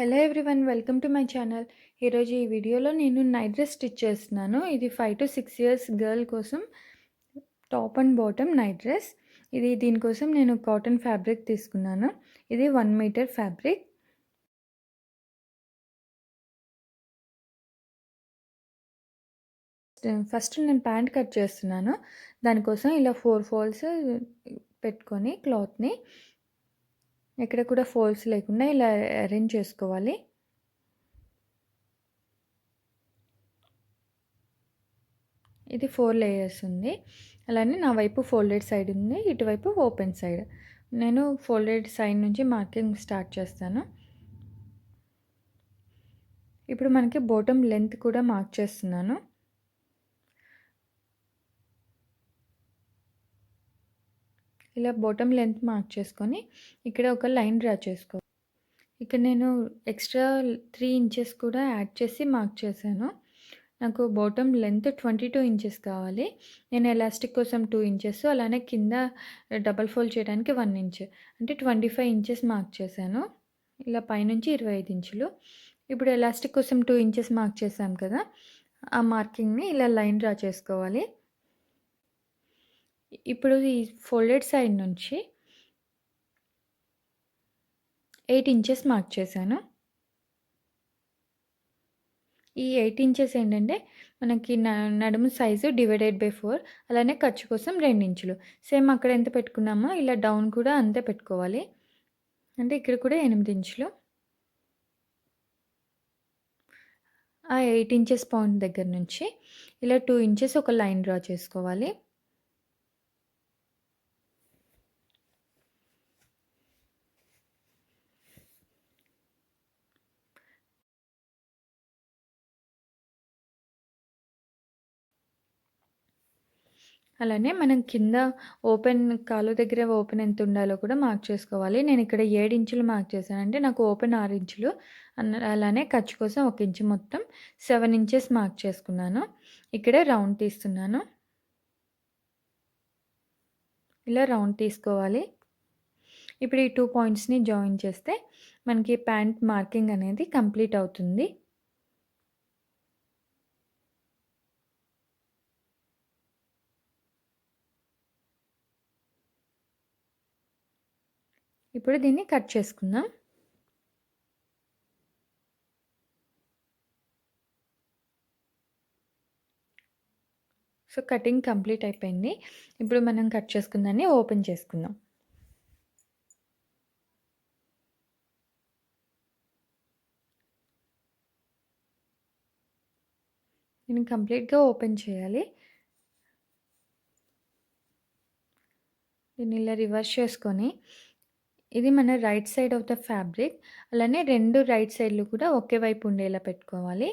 Hello everyone welcome to my channel. ఈరోజు ఈ వీడియోలో నేను నైట్ డ్రెస్ స్టిచ్ చేస్తున్నాను. ఇది five to six years girl కోసం top and bottom night dress. ఇది దీనికోసం నేను కాటన్ ఫ్యాబ్రిక్ తీసుకున్నాను. ఇది వన్ మీటర్ ఫ్యాబ్రిక్. ఫస్ట్ నేను ప్యాంట్ కట్ చేస్తున్నాను. దానికోసం ఇలా ఫోర్ ఫోల్స్ పెట్టుకొని క్లాత్ని ఎక్కడ కూడా ఫోల్స్ లేకుండా ఇలా అరేంజ్ చేసుకోవాలి. ఇది ఫోర్ లేయర్స్ ఉంది. అలానే నా వైపు ఫోల్డెడ్ సైడ్ ఉంది ఇటువైపు ఓపెన్ సైడ్. నేను ఫోల్డెడ్ సైడ్ నుంచి మార్కింగ్ స్టార్ట్ చేస్తాను. ఇప్పుడు మనకి బోటమ్ లెంత్ కూడా మార్క్ చేస్తున్నాను. ఇలా బాటమ్ లెంత్ మార్క్ చేసుకొని ఇక్కడ ఒక లైన్ డ్రా చేసుకో. ఇక్కడ నేను ఎక్స్ట్రా త్రీ ఇంచెస్ కూడా యాడ్ చేసి మార్క్ చేశాను. నాకు bottom length twenty two inches కావాలి. నేను ఎలాస్టిక్ కోసం టూ ఇంచెస్ అలానే కింద డబల్ ఫోల్డ్ చేయడానికి వన్ ఇంచ్ అంటే ట్వంటీ ఫైవ్ ఇంచెస్ మార్క్ చేశాను. ఇలా పైనుంచి ఇరవై ఐదు ఇంచులు. ఇప్పుడు ఎలాస్టిక్ కోసం టూ ఇంచెస్ మార్క్ చేశాం కదా ఆ మార్కింగ్ని ఇలా లైన్ డ్రా చేసుకోవాలి. ఇప్పుడు ఈ ఫోల్డెడ్ సైడ్ నుంచి ఎయిట్ ఇంచెస్ మార్క్ చేశాను. ఈ ఎయిట్ ఇంచెస్ ఏంటంటే మనకి నడుము సైజు డివైడెడ్ బై ఫోర్ అలానే ఖర్చు కోసం రెండు ఇంచులు. సేమ్ అక్కడ ఎంత పెట్టుకున్నామో ఇలా డౌన్ కూడా అంతే పెట్టుకోవాలి. అంటే ఇక్కడ కూడా ఎనిమిది ఇంచులు. ఆ ఎయిట్ ఇంచెస్ పాయింట్ దగ్గర నుంచి ఇలా టూ ఇంచెస్ ఒక లైన్ డ్రా చేసుకోవాలి. అలానే మనం కింద ఓపెన్ కాలు దగ్గర ఓపెన్ ఎంత ఉండాలో కూడా మార్క్ చేసుకోవాలి. నేను ఇక్కడ ఏడు ఇంచులు మార్క్ చేశాను అంటే నాకు ఓపెన్ ఆరు ఇంచులు. అన్న అలానే ఖర్చు కోసం ఒక ఇంచు మొత్తం సెవెన్ ఇంచెస్ మార్క్ చేసుకున్నాను. ఇక్కడే రౌండ్ తీస్తున్నాను. ఇలా రౌండ్ తీసుకోవాలి. ఇప్పుడు ఈ టూ పాయింట్స్ని జాయిన్ చేస్తే మనకి ప్యాంట్ మార్కింగ్ అనేది కంప్లీట్ అవుతుంది. ఇప్పుడు దీన్ని కట్ చేసుకుందాం. సో కటింగ్ కంప్లీట్ అయిపోయింది. ఇప్పుడు మనం కట్ చేసుకుందాన్ని ఓపెన్ చేసుకుందాం. నేను కంప్లీట్గా ఓపెన్ చేయాలి. దీన్ని ఇలా రివర్స్ చేసుకొని ఇది మన right side of the fabric. అలానే రెండు రైట్ సైడ్లు కూడా ఒకే వైపు ఉండేలా పెట్టుకోవాలి.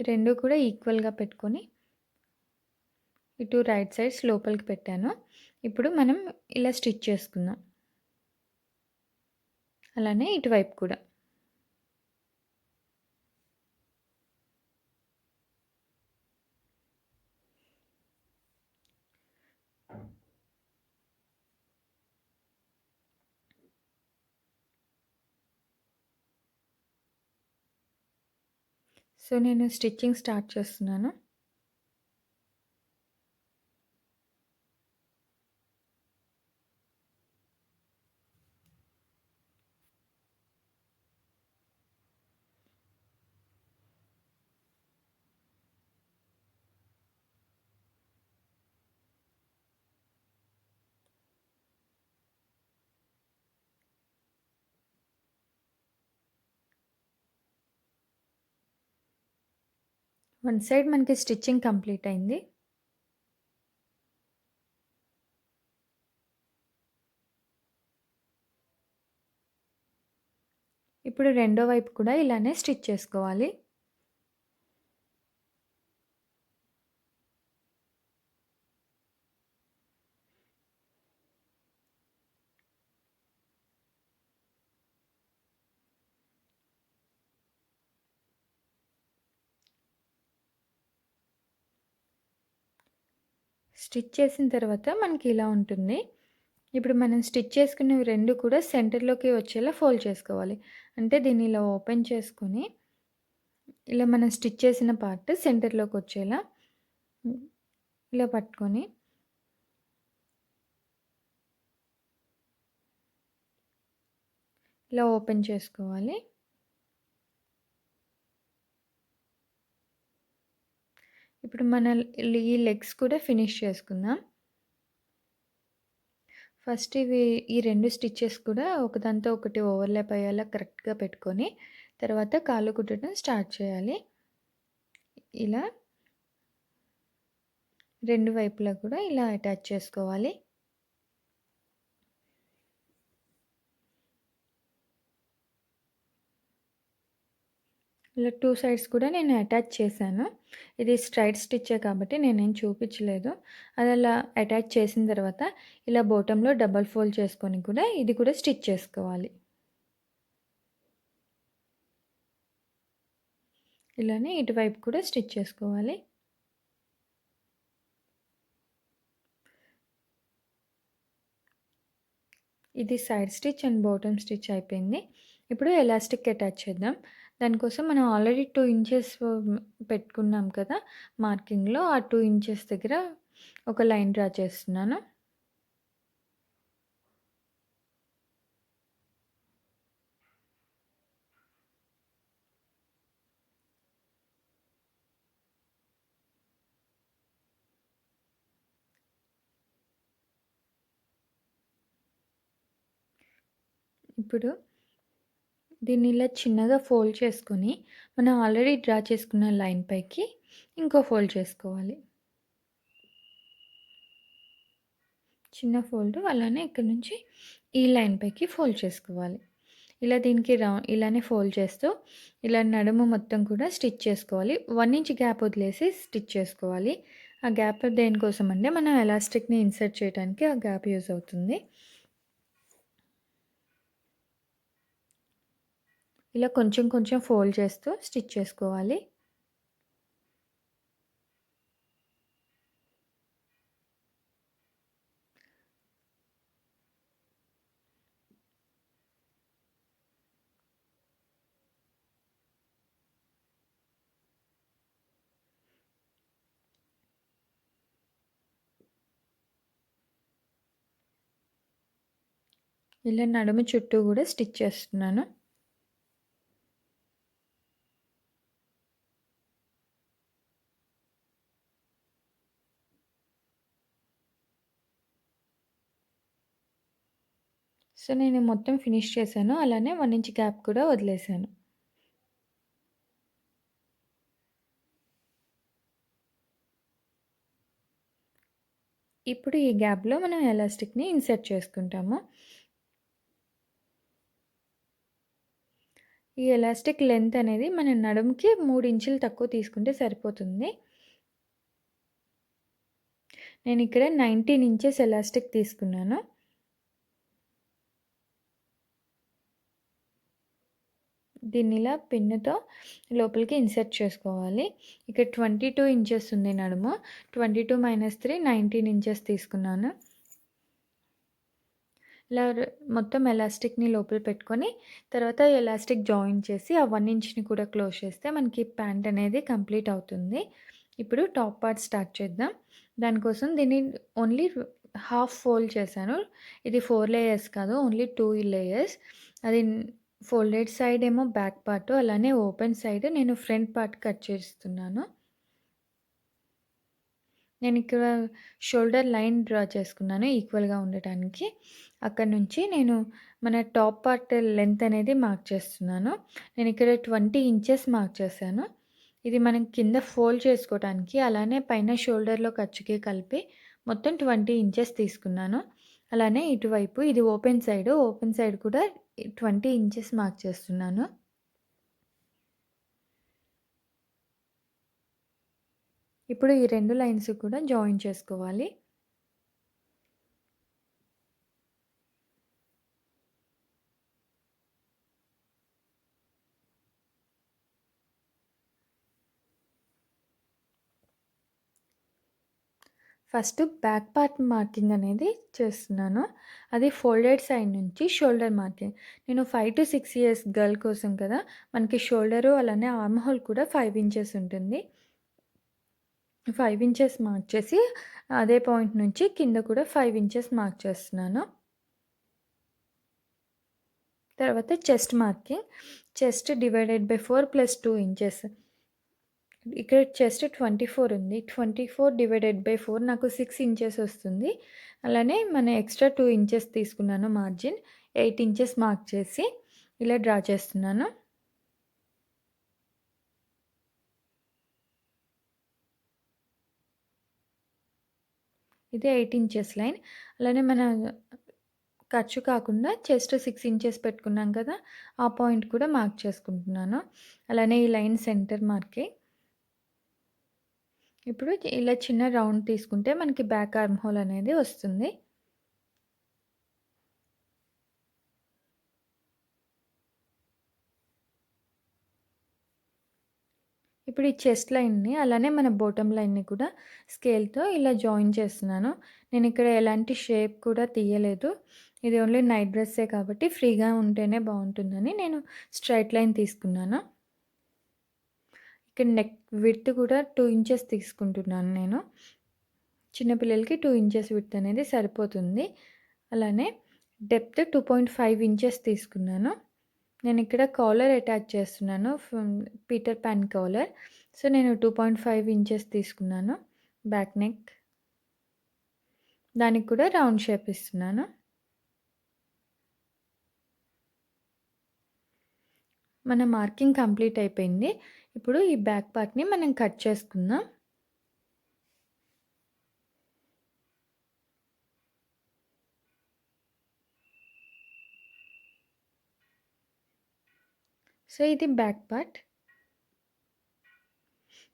రెండు కూడా ఈక్వల్గా పెట్టుకొని ఇటు రైట్ సైడ్స్ లోపలికి పెట్టాను. ఇప్పుడు మనం ఇలా స్టిచ్ చేసుకుందాం. అలానే ఇటువైపు కూడా. సో నేను స్టిచ్చింగ్ స్టార్ట్ చేస్తున్నాను. వన్ సైడ్ మనకి స్టిచ్చింగ్ కంప్లీట్ అయింది. ఇప్పుడు రెండో వైపు కూడా ఇలానే స్టిచ్ చేసుకోవాలి. స్టిచ్ చేసిన తర్వాత మనకి ఇలా ఉంటుంది. ఇప్పుడు మనం స్టిచ్ చేసుకున్నవి రెండు కూడా సెంటర్‌లోకి వచ్చేలా ఫోల్డ్ చేసుకోవాలి. అంటే దీన్ని ఇలా ఓపెన్ చేసుకొని ఇలా మనం స్టిచ్ చేసిన పార్ట్ సెంటర్‌లోకి వచ్చేలా ఇలా పట్టుకొని ఇలా ఓపెన్ చేసుకోవాలి. ఇప్పుడు మన ఈ లెగ్స్ కూడా ఫినిష్ చేసుకుందాం. ఫస్ట్ ఇవి ఈ రెండు స్టిచ్చెస్ కూడా ఒకదాంతో ఒకటి ఓవర్‌లాప్ అయ్యేలా కరెక్ట్‌గా పెట్టుకొని, తర్వాత కాళ్ళు కుట్టడం స్టార్ట్ చేయాలి. ఇలా రెండు వైపులా కూడా ఇలా అటాచ్ చేసుకోవాలి. ఇలా టూ సైడ్స్ కూడా నేను అటాచ్ చేశాను. ఇది స్ట్రైట్ స్టిచ్చే కాబట్టి నేనేం చూపించలేదు. అది అలా అటాచ్ చేసిన తర్వాత ఇలా బోటంలో డబల్ ఫోల్డ్ చేసుకొని కూడా ఇది కూడా స్టిచ్ చేసుకోవాలి. ఇలానే ఇటువైపు కూడా స్టిచ్ చేసుకోవాలి. ఇది side stitch and bottom stitch అయిపోయింది. ఇప్పుడు ఎలాస్టిక్ అటాచ్ చేద్దాం. దానికోసం మనం ఆల్రెడీ టూ ఇంచెస్ పెట్టుకున్నాం కదా! మార్కింగ్‌లో ఆ టూ ఇంచెస్ దగ్గర ఒక లైన్ డ్రా చేస్తున్నాను. ఇప్పుడు దీన్ని ఇలా చిన్నగా ఫోల్డ్ చేసుకొని, మనం ఆల్రెడీ డ్రా చేసుకున్న లైన్ పైకి ఇంకో ఫోల్డ్ చేసుకోవాలి. చిన్న ఫోల్డ్ అలానే ఇక్కడ నుంచి ఈ లైన్ పైకి ఫోల్డ్ చేసుకోవాలి. ఇలా దీనికి రౌండ్ ఇలానే ఫోల్డ్ చేస్తూ ఇలా నడుము మొత్తం కూడా స్టిచ్ చేసుకోవాలి. వన్ ఇంచ్ గ్యాప్ వదిలేసి స్టిచ్ చేసుకోవాలి. ఆ గ్యాప్ దేనికోసం అంటే మనం ఎలాస్టిక్‌ని ఇన్సర్ట్ చేయడానికి ఆ గ్యాప్ యూజ్ అవుతుంది. ఇలా కొంచెం కొంచెం ఫోల్డ్ చేస్తూ స్టిచ్ చేసుకోవాలి. ఇలా నడుము చుట్టూ కూడా స్టిచ్ చేస్తున్నాను. సో, నేను మొత్తం ఫినిష్ చేశాను. అలానే వన్ ఇంచ్ గ్యాప్ కూడా వదిలేసాను. ఇప్పుడు ఈ గ్యాప్‌లో మనం ఎలాస్టిక్‌ని ఇన్సర్ట్ చేసుకుంటాము. ఈ ఎలాస్టిక్ లెంత్ అనేది మన నడుముకి మూడు ఇంచులు తక్కువ తీసుకుంటే సరిపోతుంది. నేను ఇక్కడ నైన్టీన్ ఇంచెస్ ఎలాస్టిక్ తీసుకున్నాను. దీన్నిలా పిన్నుతో లోపలికి ఇన్సర్ట్ చేసుకోవాలి. ఇక్కడ 22 ఇంచెస్ ఉంది నడుము. 22 మైనస్ 3 19 ఇంచెస్ తీసుకున్నాను. ఇలా మొత్తం ఎలాస్టిక్‌ని లోపల పెట్టుకొని, తర్వాత ఎలాస్టిక్ జాయిన్ చేసి ఆ వన్ ఇంచ్‌ని కూడా క్లోజ్ చేస్తే మనకి ప్యాంట్ అనేది కంప్లీట్ అవుతుంది. ఇప్పుడు టాప్ పార్ట్ స్టార్ట్ చేద్దాం. దానికోసం దీన్ని ఓన్లీ హాఫ్ ఫోల్డ్ చేశాను. ఇది ఫోర్ లేయర్స్ కాదు. Only two layers. అది ఫోల్డెడ్ సైడ్ ఏమో బ్యాక్ పార్ట్ అలానే ఓపెన్ సైడ్ నేను ఫ్రంట్ పార్ట్ కట్ చేస్తున్నాను. నేను ఇక్కడ షోల్డర్ లైన్ డ్రా చేసుకున్నాను ఈక్వల్‌గా ఉండటానికి. అక్కడి నుంచి నేను మన టాప్ పార్ట్ లెంత్ అనేది మార్క్ చేస్తున్నాను. నేను ఇక్కడ ట్వంటీ ఇంచెస్ మార్క్ చేశాను. ఇది మనం కింద ఫోల్డ్ చేసుకోవటానికి అలానే పైన షోల్డర్‌లో ఖర్చుకి కలిపి మొత్తం 20 ఇంచెస్ తీసుకున్నాను. అలానే ఇటువైపు ఇది ఓపెన్ సైడ్. ఓపెన్ సైడ్ కూడా 20 ఇంచెస్ మార్క్ చేస్తున్నాను. ఇప్పుడు ఈ రెండు లైన్స్ కూడా జాయిన్ చేసుకోవాలి. ఫస్ట్ బ్యాక్ పార్ట్ మార్కింగ్ అనేది చేస్తున్నాను. అది ఫోల్డెడ్ సైడ్ నుంచి షోల్డర్ మార్కింగ్. నేను 5-6 ఇయర్స్ గర్ల్ కోసం కదా! మనకి షోల్డరు అలానే ఆర్మ్ హోల్ కూడా ఫైవ్ ఇంచెస్ ఉంటుంది. ఫైవ్ ఇంచెస్ మార్క్ చేసి అదే పాయింట్ నుంచి కింద కూడా ఫైవ్ ఇంచెస్ మార్క్ చేస్తున్నాను. తర్వాత chest marking. Chest divided by four plus two inches. ఇక్కడ చెస్ట్ 24 ఉంది. 24 డివైడెడ్ బై ఫోర్ నాకు సిక్స్ ఇంచెస్ వస్తుంది. అలానే మన ఎక్స్‌ట్రా టూ ఇంచెస్ తీసుకున్నాను మార్జిన్. ఎయిట్ ఇంచెస్ మార్క్ చేసి ఇలా డ్రా చేస్తున్నాను. ఇది ఎయిట్ ఇంచెస్ లైన్. అలానే మన ఖర్చు కాకుండా చెస్ట్ సిక్స్ ఇంచెస్ పెట్టుకున్నాం కదా! ఆ పాయింట్ కూడా మార్క్ చేసుకుంటున్నాను. అలానే ఈ లైన్ సెంటర్ మార్కే ఇప్పుడు ఇలా చిన్న రౌండ్ తీసుకుంటే మనకి బ్యాక్ ఆర్మ్ హోల్ అనేది వస్తుంది. ఇప్పుడు ఈ చెస్ట్ లైన్‌ని అలానే మన బోటమ్ లైన్‌ని కూడా స్కేల్‌తో ఇలా జాయిన్ చేస్తున్నాను. నేను ఇక్కడ ఎలాంటి షేప్ కూడా తీయలేదు. ఇది ఓన్లీ నైట్ డ్రెస్సే కాబట్టి ఫ్రీగా ఉంటేనే బాగుంటుందని నేను స్ట్రైట్ లైన్ తీసుకున్నాను. ఇక్కడ నెక్ విత్ కూడా టూ ఇంచెస్ తీసుకుంటున్నాను నేను. చిన్నపిల్లలకి టూ ఇంచెస్ విత్ అనేది సరిపోతుంది. అలానే డెప్త్ 2.5 ఇంచెస్ తీసుకున్నాను. నేను ఇక్కడ కాలర్ అటాచ్ చేస్తున్నాను. Peter Pan collar. సో, నేను 2.5 ఇంచెస్ తీసుకున్నాను. Back neck. దానికి కూడా రౌండ్ షేప్ ఇస్తున్నాను. మన మార్కింగ్ కంప్లీట్ అయిపోయింది. ఇప్పుడు ఈ బ్యాక్ పార్ట్‌ని మనం కట్ చేసుకుందాం. సో, ఇది బ్యాక్ పార్ట్.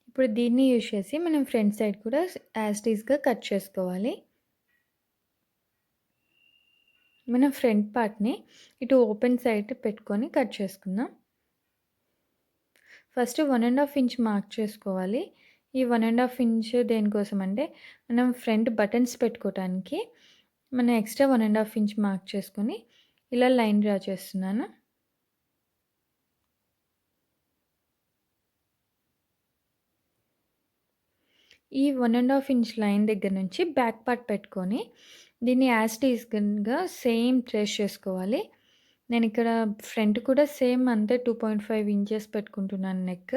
ఇప్పుడు దీన్ని యూజ్ చేసి మనం ఫ్రంట్ సైడ్ కూడా యాస్టీస్గా కట్ చేసుకోవాలి. మనం ఫ్రంట్ పార్ట్‌ని ఇటు ఓపెన్ సైడ్ పెట్టుకొని కట్ చేసుకుందాం. First one and half inch mark చేసుకోవాలి. ఈ వన్ అండ్ హాఫ్ ఇంచ్ దేనికోసం అంటే మనం ఫ్రంట్ బటన్స్ పెట్టుకోవటానికి మనం extra one and half inch mark చేసుకొని ఇలా లైన్ డ్రా చేస్తున్నాను. ఈ one and half inch line దగ్గర నుంచి బ్యాక్ పార్ట్ పెట్టుకొని దీన్ని యాజ్ టీజ్‌గా సేమ్ ట్రేస్ చేసుకోవాలి. నేను ఇక్కడ ఫ్రంట్ కూడా సేమ్ అంతే 2.5 ఇంచెస్ పెట్టుకుంటున్నాను నెక్.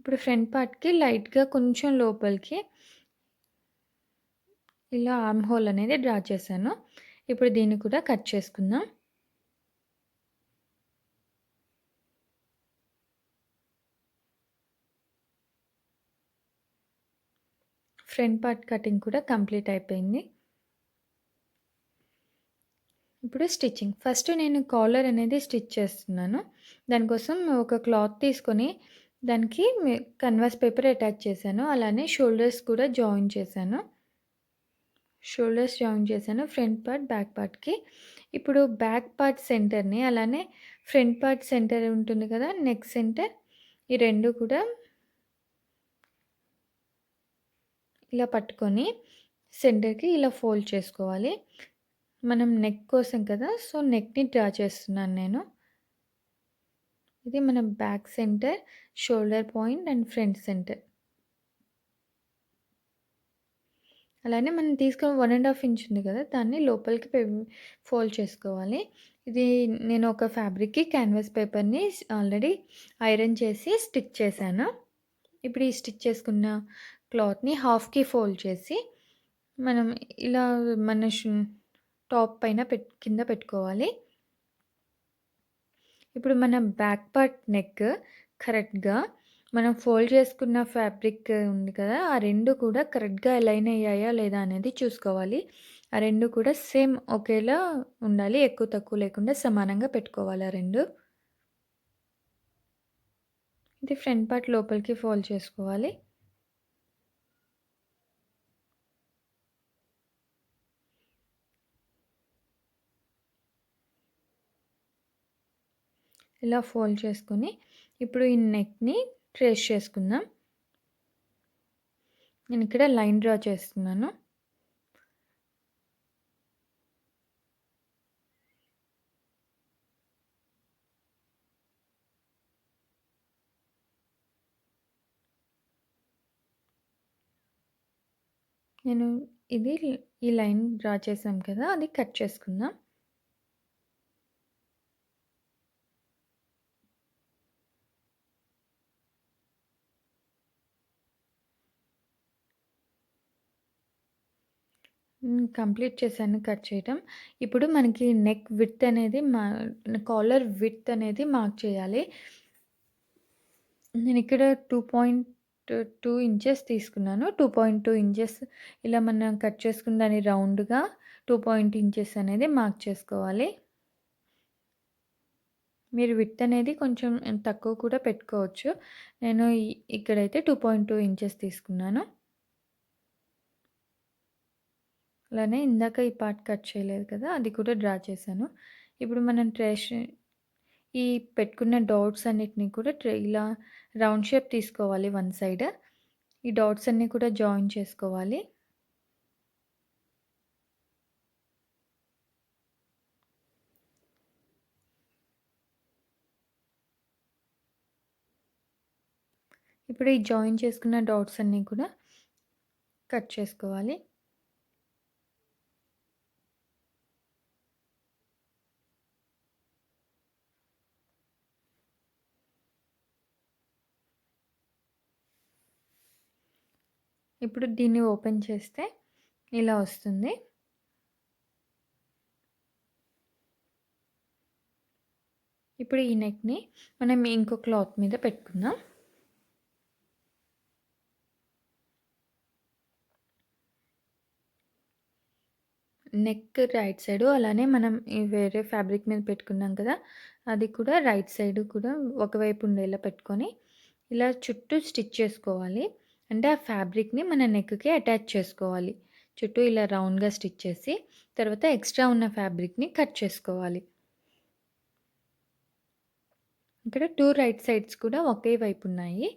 ఇప్పుడు ఫ్రంట్ పార్ట్‌కి లైట్‌గా కొంచెం లోపలికి ఇలా ఆర్మ్ హోల్ అనేది డ్రా చేశాను. ఇప్పుడు దీన్ని కూడా కట్ చేసుకుందాం. ఫ్రంట్ పార్ట్ కటింగ్ కూడా కంప్లీట్ అయిపోయింది. ఇప్పుడు స్టిచ్చింగ్. ఫస్ట్ నేను కాలర్ అనేది స్టిచ్ చేస్తున్నాను. దానికోసం ఒక క్లాత్ తీసుకొని దానికి కన్వాస్ పేపర్ అటాచ్ చేశాను. అలానే షోల్డర్స్ కూడా జాయిన్ చేశాను. షోల్డర్స్ జాయిన్ చేశాను. ఫ్రంట్ పార్ట్, బ్యాక్ పార్ట్‌కి. ఇప్పుడు బ్యాక్ పార్ట్ సెంటర్‌ని అలానే ఫ్రంట్ పార్ట్ సెంటర్ ఉంటుంది కదా! నెక్ సెంటర్ ఈ రెండు కూడా ఇలా పట్టుకొని సెంటర్‌కి ఇలా ఫోల్డ్ చేసుకోవాలి. మనం నెక్ కోసం కదా! సో, నెక్‌ని డ్రా చేస్తున్నాను నేను. ఇది మన back center, shoulder point and front center. అలానే మనం తీసుకున్న వన్ అండ్ హాఫ్ ఇంచ్ ఉంది కదా! దాన్ని లోపలికి పె ఫోల్డ్ చేసుకోవాలి. ఇది నేను ఒక ఫ్యాబ్రిక్‌కి క్యాన్వాస్ పేపర్‌ని ఆల్రెడీ ఐరన్ చేసి స్టిచ్ చేశాను. ఇప్పుడు ఈ స్టిచ్ చేసుకున్న క్లాత్‌ని హాఫ్‌కి ఫోల్డ్ చేసి మనం ఇలా మన టాప్ పైన పెట్ కింద పెట్టుకోవాలి. ఇప్పుడు మన బ్యాక్ పార్ట్ నెక్ కరెక్ట్‌గా మనం ఫోల్డ్ చేసుకున్న ఫ్యాబ్రిక్ ఉంది కదా! ఆ రెండు కూడా కరెక్ట్‌గా అలైన్ అయ్యాయా లేదా అనేది చూసుకోవాలి. ఆ రెండు కూడా సేమ్ ఒకేలా ఉండాలి. ఎక్కువ తక్కువ లేకుండా సమానంగా పెట్టుకోవాలి ఆ రెండు ఇది ఫ్రంట్ పార్ట్ లోపలికి ఫోల్డ్ చేసుకోవాలి. ఇలా ఫోల్డ్ చేసుకొని ఇప్పుడు ఈ నెక్‌ని ట్రేస్ చేసుకుందాం. నేను ఇక్కడ లైన్ డ్రా చేస్తున్నాను. నేను ఇది ఈ లైన్ డ్రా చేసాం కదా! అది కట్ చేసుకుందాం. కంప్లీట్ చేశాను కట్ చేయటం. ఇప్పుడు మనకి నెక్ విత్ అనేది మా కాలర్ విత్ అనేది మార్క్ చేయాలి. నేను ఇక్కడ టూ పాయింట్ టూ ఇంచెస్ తీసుకున్నాను. 2.2 ఇంచెస్ ఇలా మనం కట్ చేసుకున్న దాన్ని రౌండ్‌గా టూ పాయింట్ ఇంచెస్ అనేది మార్క్ చేసుకోవాలి. మీరు విత్ అనేది కొంచెం తక్కువ కూడా పెట్టుకోవచ్చు. నేను ఇక్కడైతే టూ పాయింట్ టూ ఇంచెస్ తీసుకున్నాను. అలానే ఇందాక ఈ పార్ట్ కట్ చేయలేదు కదా! అది కూడా డ్రా చేశాను. ఇప్పుడు మనం ట్రేష్ ఈ పెట్టుకున్న డాట్స్ అన్నిటిని కూడా ట్రే ఇలా రౌండ్ షేప్ తీసుకోవాలి వన్ సైడ్. ఈ డాట్స్ అన్నీ కూడా జాయిన్ చేసుకోవాలి. ఇప్పుడు ఈ జాయిన్ చేసుకున్న డాట్స్ అన్నీ కూడా కట్ చేసుకోవాలి. ఇప్పుడు దీన్ని ఓపెన్ చేస్తే ఇలా వస్తుంది. ఇప్పుడు ఈ నెక్‌ని మనం ఇంకో క్లాత్ మీద పెట్టుకుందాం. నెక్ రైట్ సైడు అలానే మనం వేరే ఫ్యాబ్రిక్ మీద పెట్టుకున్నాం కదా! అది కూడా రైట్ సైడ్ కూడా ఒకవైపు ఉండేలా పెట్టుకొని ఇలా చుట్టూ స్టిచ్ చేసుకోవాలి. అంటే ఆ ఫ్యాబ్రిక్‌ని మన నెక్‌కి అటాచ్ చేసుకోవాలి. చుట్టూ ఇలా రౌండ్‌గా స్టిచ్ చేసి తర్వాత ఎక్స్ట్రా ఉన్న ఫ్యాబ్రిక్‌ని కట్ చేసుకోవాలి. ఇక్కడ టూ రైట్ సైడ్స్ కూడా ఒకే వైపు ఉన్నాయి.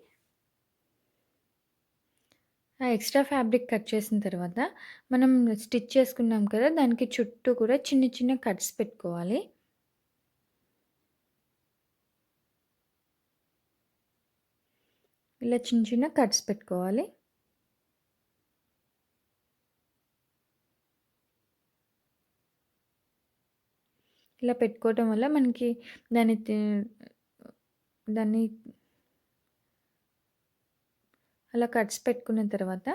ఆ ఎక్స్ట్రా ఫ్యాబ్రిక్ కట్ చేసిన తర్వాత మనం స్టిచ్ చేసుకున్నాం కదా! దానికి చుట్టూ కూడా చిన్న చిన్న కట్స్ పెట్టుకోవాలి. ఇలా చిన్న చిన్న కట్స్ పెట్టుకోవాలి. ఇలా పెట్టుకోవటం వల్ల మనకి దాన్ని తి దాన్ని అలా కట్స్ పెట్టుకున్న తర్వాత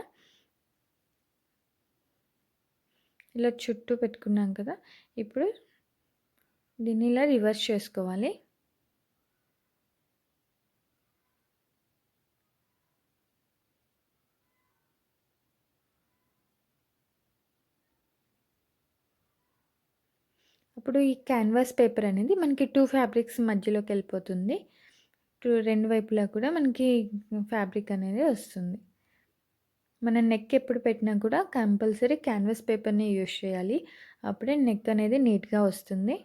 ఇలా చుట్టూ పెట్టుకున్నాం కదా! ఇప్పుడు దీన్ని ఇలా రివర్స్ చేసుకోవాలి. ఇప్పుడు ఈ క్యాన్వాస్ పేపర్ అనేది మనకి టూ ఫ్యాబ్రిక్స్ మధ్యలోకి వెళ్ళిపోతుంది టు రెండు వైపులా కూడా మనకి ఫ్యాబ్రిక్ అనేది వస్తుంది. మన నెక్ ఎప్పుడు పెట్టినా కూడా కంపల్సరీ క్యాన్వాస్ పేపర్‌ని యూజ్ చేయాలి. అప్పుడే నెక్ అనేది నీట్‌గా వస్తుంది.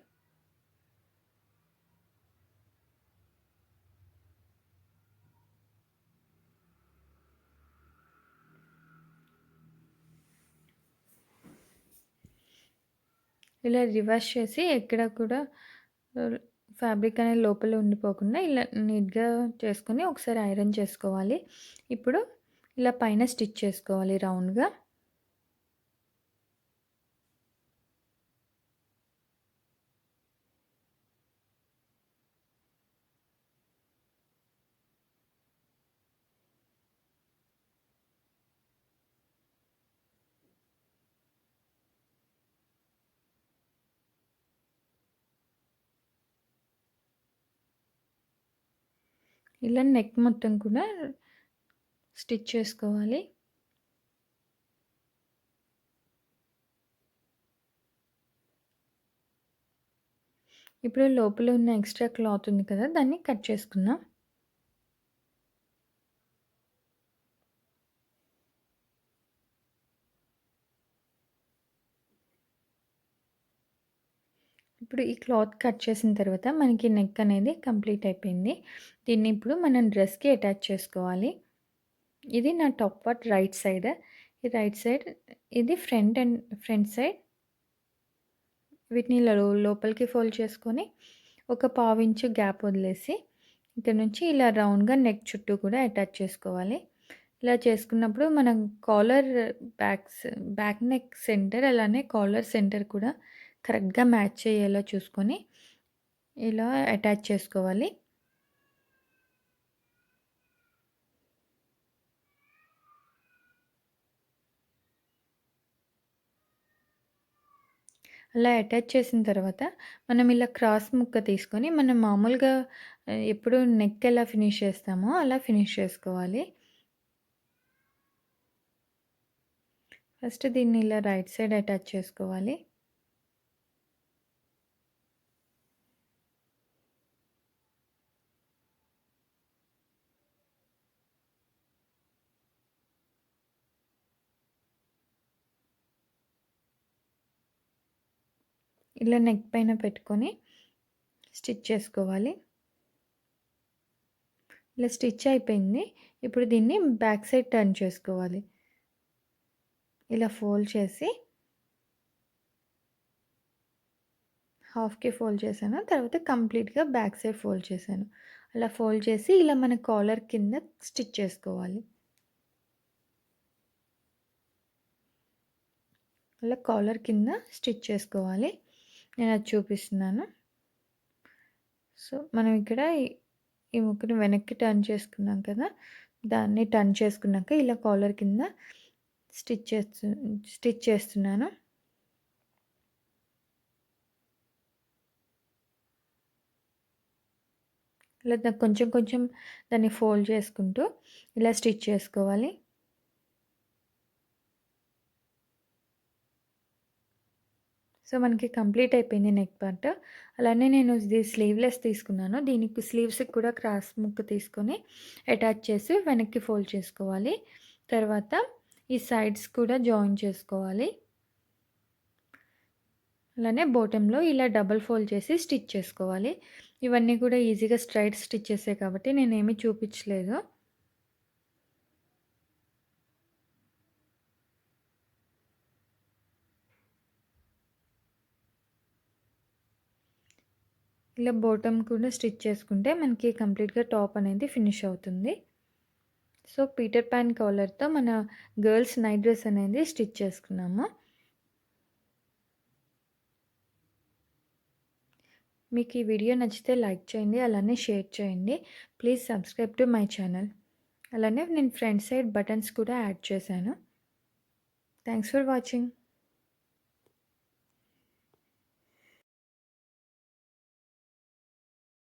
ఇలా రివర్స్ చేసి ఎక్కడ కూడా ఫ్యాబ్రిక్ అనేది లోపల ఉండిపోకుండా ఇలా నీట్‌గా చేసుకొని ఒకసారి ఐరన్ చేసుకోవాలి. ఇప్పుడు ఇలా పైన స్టిచ్ చేసుకోవాలి రౌండ్‌గా. ఇలా నెక్ మొత్తం కూడా స్టిచ్ చేసుకోవాలి. ఇప్పుడు లోపల ఉన్న ఎక్స్ట్రా క్లాత్ ఉంది కదా! దాన్ని కట్ చేసుకుందాం. ఇప్పుడు ఈ క్లాత్ కట్ చేసిన తర్వాత మనకి నెక్ అనేది కంప్లీట్ అయిపోయింది. దీన్ని ఇప్పుడు మనం డ్రెస్‌కి అటాచ్ చేసుకోవాలి. ఇది నా టాప్ పార్ట్ రైట్ సైడ్. ఈ రైట్ సైడ్ ఇది ఫ్రంట్ అండ్ ఫ్రంట్ సైడ్. వీటిని ఇలా లోపలికి ఫోల్డ్ చేసుకొని, ఒక పావించు గ్యాప్ వదిలేసి, ఇక్కడ నుంచి ఇలా రౌండ్‌గా నెక్ చుట్టూ కూడా అటాచ్ చేసుకోవాలి. ఇలా చేసుకున్నప్పుడు మనం collar backs back neck center అలానే కాలర్ సెంటర్ కూడా కరెక్ట్‌గా మ్యాచ్ అయ్యేలా చూసుకొని, ఇలా అటాచ్ చేసుకోవాలి. అలా అటాచ్ చేసిన తర్వాత, మనం ఇలా క్రాస్ ముక్క తీసుకొని, మనం మామూలుగా ఎప్పుడు నెక్ ఎలా ఫినిష్ చేస్తామో అలా ఫినిష్ చేసుకోవాలి. ఫస్ట్ దీన్ని ఇలా రైట్ సైడ్ అటాచ్ చేసుకోవాలి. ఇలా నెక్ పైన పెట్టుకొని స్టిచ్ చేసుకోవాలి. ఇలా స్టిచ్ అయిపోయింది. ఇప్పుడు దీన్ని బ్యాక్ సైడ్ టర్న్ చేసుకోవాలి. ఇలా ఫోల్డ్ చేసి హాఫ్‌కి ఫోల్డ్ చేశాను. తర్వాత కంప్లీట్‌గా బ్యాక్ సైడ్ ఫోల్డ్ చేశాను. అలా ఫోల్డ్ చేసి ఇలా మన కాలర్ కింద స్టిచ్ చేసుకోవాలి. అలా కాలర్ కింద స్టిచ్ చేసుకోవాలి. నేను అది చూపిస్తున్నాను. సో, మనం ఇక్కడ ఈ ముక్కుని వెనక్కి టర్న్ చేసుకున్నాం కదా! దాన్ని టర్న్ చేసుకున్నాక ఇలా కాలర్ కింద స్టిచ్ చేస్తు స్టిచ్ చేస్తున్నాను. ఇలా కొంచెం కొంచెం దాన్ని ఫోల్డ్ చేసుకుంటూ ఇలా స్టిచ్ చేసుకోవాలి. సో, మనకి కంప్లీట్ అయిపోయింది నెక్ పార్ట్. అలానే నేను ఇది స్లీవ్‌లెస్ తీసుకున్నాను. దీనికి స్లీవ్స్‌కి కూడా క్రాస్ ముక్ తీసుకొని అటాచ్ చేసి వెనక్కి ఫోల్డ్ చేసుకోవాలి. తర్వాత ఈ సైడ్స్ కూడా జాయిన్ చేసుకోవాలి. అలానే బాటమ్‌లో ఇలా డబుల్ ఫోల్డ్ చేసి స్టిచ్ చేసుకోవాలి. ఇవన్నీ కూడా ఈజీగా స్ట్రైట్ స్టిచ్చెసే కాబట్టి నేనేమి చూపించలేదు. ఇలా బాటమ్ కూడా స్టిచ్ చేసుకుంటే మనకి కంప్లీట్‌గా టాప్ అనేది ఫినిష్ అవుతుంది. సో, పీటర్ పాన్ కాలర్‌తో మన గర్ల్స్ నైట్ డ్రెస్ అనేది స్టిచ్ చేసుకున్నాము. మీకు ఈ వీడియో నచ్చితే లైక్ చేయండి. అలానే షేర్ చేయండి. Please subscribe to my channel. అలానే నేను ఫ్రంట్ సైడ్ బటన్స్ కూడా యాడ్ చేశాను. Thanks for watching.